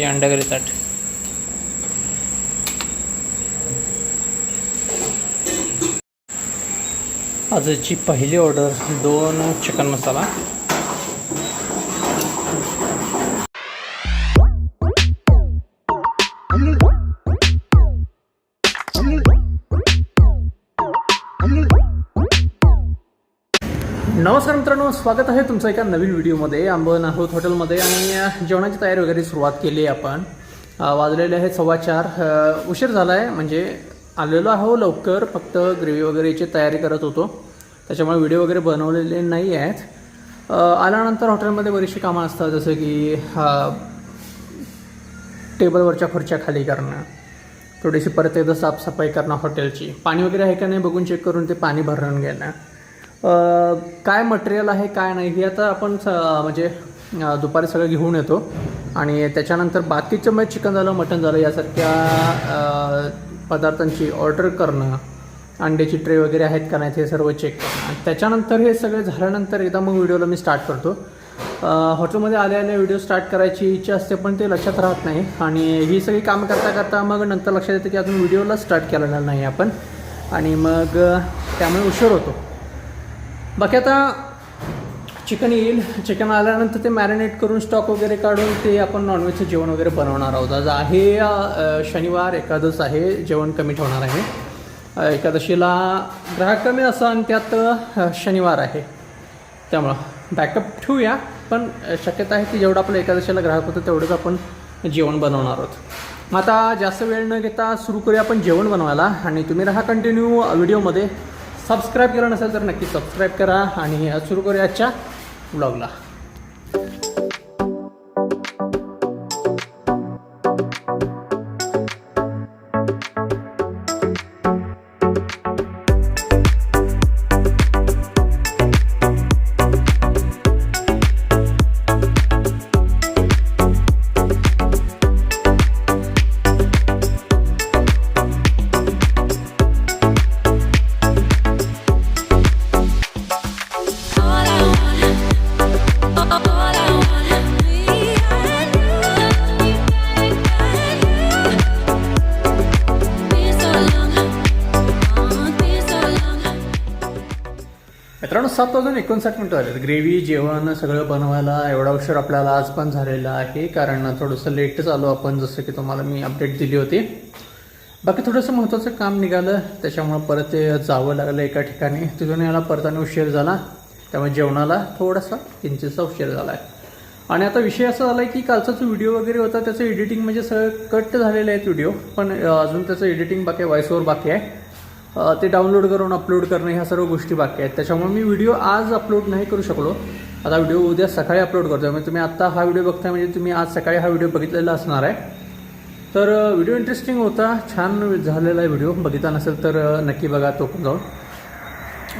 ही अंडागरी ताट. आजची पहिली ऑर्डर दोन चिकन मसाला नमस्कार मित्रांनो स्वागत आहे तुमचं एका नवीन व्हिडिओमध्ये. आपण आहोत हॉटेलमध्ये आणि जेवणाची तयारी वगैरे सुरुवात केली आहे आपण. वाजलेले आहे सव्वा चार. उशीर झाला आहे म्हणजे आलेलो आहो लवकर फक्त ग्रेव्ही वगैरेची तयारी करत होतो. त्याच्यामुळे व्हिडिओ वगैरे बनवलेले नाही आहेत. आल्यानंतर हॉटेलमध्ये बरीचशी कामं असतात जसं की टेबलवरच्या खुर्च्या खाली करणं थोडीशी परत एकदा साफसफाई करणं हॉटेलची. पाणी वगैरे आहे का नाही बघून चेक करून ते पाणी भरून घेणं. काय मटेरियल आहे काय नाही हे आता आपण स- म्हणजे दुपारी सगळं घेऊन येतो. आणि त्याच्यानंतर बाकीचं म्हणजे चिकन झालं मटण झालं यासारख्या पदार्थांची ऑर्डर करणं अंड्याची ट्रे वगैरे आहेत का नाही हे सर्व चेक करणं. आणि त्याच्यानंतर हे सगळं झाल्यानंतर एकदा मग व्हिडिओला मी स्टार्ट करतो. हॉटेलमध्ये आले आल्या व्हिडिओ स्टार्ट करायची इच्छा असते पण ते लक्षात राहत नाही. आणि ही सगळी कामं करता करता मग नंतर लक्षात येतं की अजून व्हिडिओला स्टार्ट केलेला नाही आपण. आणि मग त्यामुळे उशीर होतो. बाकी आता चिकन येईल. चिकन आल्यानंतर ते मॅरिनेट करून स्टॉक वगैरे काढून ते आपण नॉनव्हेजचं जेवण वगैरे बनवणार आहोत. आज आहे शनिवार एकादश आहे जेवण कमी ठेवणार आहे. एकादशीला ग्राहक कमी असं आणि त्यात शनिवार आहे. त्यामुळं बॅकअप ठेवूया पण शक्यता आहे की जेवढं आपलं एकादशीला ग्राहक होतं तेवढंच आपण जेवण बनवणार आहोत. मग आता जास्त वेळ न घेता सुरू करूया आपण जेवण बनवायला. आणि तुम्ही राहा कंटिन्यू व्हिडिओमध्ये सबस्क्राईब केलं नसेल तर नक्की सबस्क्राईब करा आणि सुरू करूया आजच्या ब्लॉगला मित्रांनो सात वाजून एकोणसाठ मिनटं झाले ग्रेव्ही जेवण सगळं बनवायला एवढा उशीर आपल्याला आज पण झालेला आहे. कारण थोडंसं लेटच आलो आपण जसं की तुम्हाला मी अपडेट दिली होती. बाकी थोडंसं महत्त्वाचं काम निघालं त्याच्यामुळं परत ते जावं लागलं एका ठिकाणी. तिथून याला परताना उशीर झाला. त्यामुळे जेवणाला थोडासा किंचितसा उशीर झाला आहे आणि आता विषय असा झाला आहे की कालचा जो व्हिडिओ वगैरे होता त्याचं एडिटिंग म्हणजे सगळं कट झालेलं आहेत व्हिडिओ पण अजून त्याचं एडिटिंग बाकी आहे व्हॉइसओवर बाकी आहे. ते डाउनलोड करून अपलोड करणं ह्या सर्व गोष्टी बाकी आहेत. त्याच्यामुळे मी व्हिडिओ आज अपलोड नाही करू शकलो. आता व्हिडिओ उद्या सकाळी अपलोड करतो म्हणजे तुम्ही आत्ता हा व्हिडिओ बघताय म्हणजे तुम्ही आज सकाळी हा व्हिडिओ बघितलेला असणार आहे. तर व्हिडिओ इंटरेस्टिंग होता. छान झालेला आहे व्हिडिओ बघितला नसेल तर नक्की बघा तो पण जाऊन.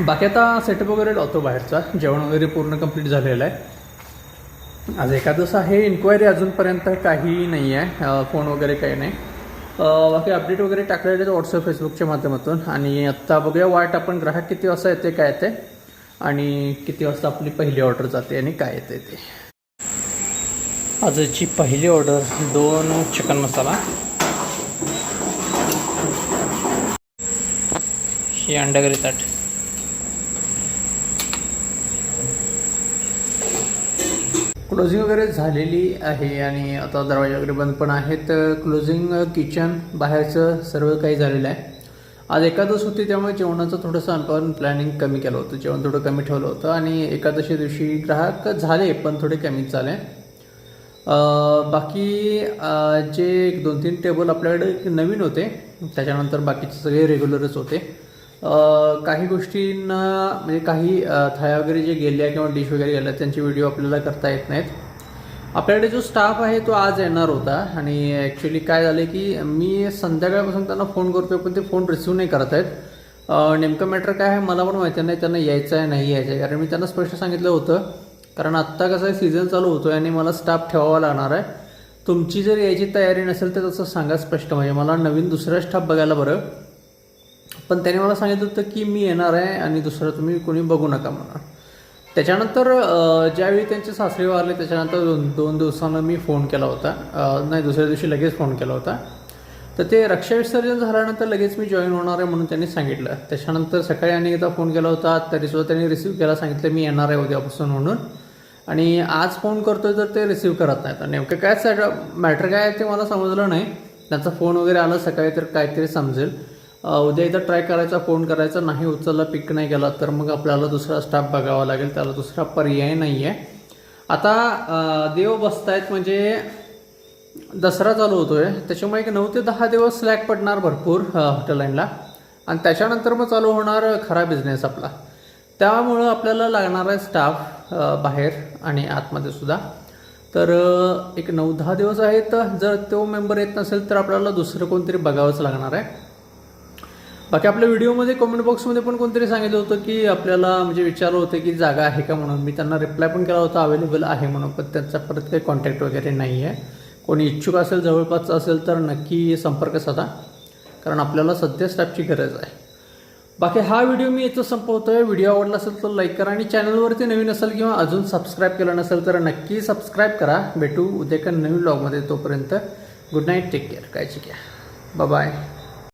बाकी आता सेटअप वगैरे लावतो बाहेरचा. जेवण वगैरे पूर्ण कंप्लीट झालेलं आहे. आज एकादश आहे. इन्क्वायरी अजूनपर्यंत काही नाही आहे फोन वगैरे काही नाही. बाकी अपडेट वगैरे टाकलेले आहेत व्हॉट्सअप फेसबुकच्या माध्यमातून. आणि आत्ता बघूया वाट आपण ग्राहक किती वाजता येते काय येते. आणि किती वाजता आपली पहिली ऑर्डर जाते आणि काय येते ते. आजची पहिली ऑर्डर दोन चिकन मसाला. ही अंडागरी ताट. क्लोजिंग वगैरे झालेली आहे आणि आता दरवाजे वगैरे बंद पण आहेत. क्लोजिंग किचन बाहेरचं सर्व काही झालेलं आहे. आज एकादश होती त्यामुळे जेवणाचं थोडंसं आपण प्लॅनिंग कमी केलं होतं. जेवण थोडं कमी ठेवलं होतं आणि एकादशी दिवशी ग्राहक झाले पण थोडे कमीच झाले. बाकी जे एक दोन तीन टेबल आपल्याकडे नवीन होते त्याच्यानंतर बाकीचे सगळे रेग्युलरच होते. काही गोष्टींना म्हणजे काही अं, थाळ्या वगैरे जे गेल्या किंवा डिश वगैरे गेल्या त्यांचे व्हिडिओ आपल्याला करता येत नाहीत. आपल्याकडे जो स्टाफ आहे तो आज येणार होता. आणि ॲक्च्युली काय झालं की मी संध्याकाळपासून त्यांना फोन करतोय पण ते फोन रिसिव्ह नाही करत आहेत. नेमकं मॅटर काय आहे मला पण माहिती नाही. त्यांना यायचं आहे नाही यायचं आहे. कारण मी त्यांना स्पष्ट सांगितलं होतं. कारण आत्ता कसं आहे सीझन चालू होतो आहे आणि मला स्टाफ ठेवावा लागणार आहे. तुमची जर यायची तयारी नसेल तर तसं सांगा स्पष्ट. म्हणजे मला नवीन दुसरा स्टाफ बघायला बरं. पण त्याने मला सांगितलं होतं की मी येणार आहे आणि दुसरं तुम्ही कोणी बघू नका म्हणा त्याच्यानंतर ज्यावेळी त्यांचे सासरे वारले त्याच्यानंतर दोन दोन दिवसानं मी फोन केला होता. नाही दुसऱ्या दिवशी लगेच फोन केला होता. तर ते रक्षा विसर्जन झाल्यानंतर लगेच मी जॉईन होणार आहे म्हणून त्यांनी सांगितलं. त्याच्यानंतर सकाळी आणि एकदा फोन केला होता. तरीसुद्धा त्यांनी रिसिव्ह केला सांगितलं मी येणार आहे उद्यापासून म्हणून. आणि आज फोन करतोय तर ते रिसीव्ह करत नाहीत. नेमकं काय मॅटर काय आहे ते मला समजलं नाही. त्यांचा फोन वगैरे आला सकाळी तर काहीतरी समजेल. उद्या एकदा ट्राय करायचा फोन करायचा नाही उचलला पिक नाही केला तर मग आपल्याला दुसरा स्टाफ बघावा लागेल त्याला दुसरा पर्याय नाही आहे आता देव बसतायत म्हणजे दसरा चालू होतो आहे त्याच्यामुळे एक नऊ ते दहा दिवस स्लॅक पडणार भरपूर हॉटेल लाईनला आणि त्याच्यानंतर मग चालू होणार खरा बिझनेस आपला. त्यामुळं आपल्याला लागणार आहे स्टाफ बाहेर आणि आतमध्ये सुद्धा. तर एक नऊ दहा दिवस आहेत जर तो मेंबर येत नसेल तर आपल्याला दुसरं कोणतरी बघावंच लागणार आहे. बाकी आपल्या व्हिडिओमध्ये कमेंट बॉक्समध्ये पण कोणतरी सांगितलं होतं की आपल्याला म्हणजे विचारलं होतं की जागा आहे का म्हणून. मी त्यांना रिप्लाय पण केला होता अवेलेबल आहे म्हणून पण त्यांचा परत काही कॉन्टॅक्ट वगैरे नाही आहे कोणी इच्छुक असेल जवळपास असेल तर नक्की संपर्क साधा कारण आपल्याला सध्या स्टाफची गरज आहे. बाकी हा व्हिडिओ मी इथं आहे व्हिडिओ आवडला असेल तर लाईक करा आणि चॅनलवरती नवीन असेल किंवा अजून सबस्क्राईब केलं नसेल तर नक्की सबस्क्राईब करा. भेटू उद्या एका नवीन ब्लॉगमध्ये तोपर्यंत. गुड नाईट टेक केअर काळजी घ्या. बाय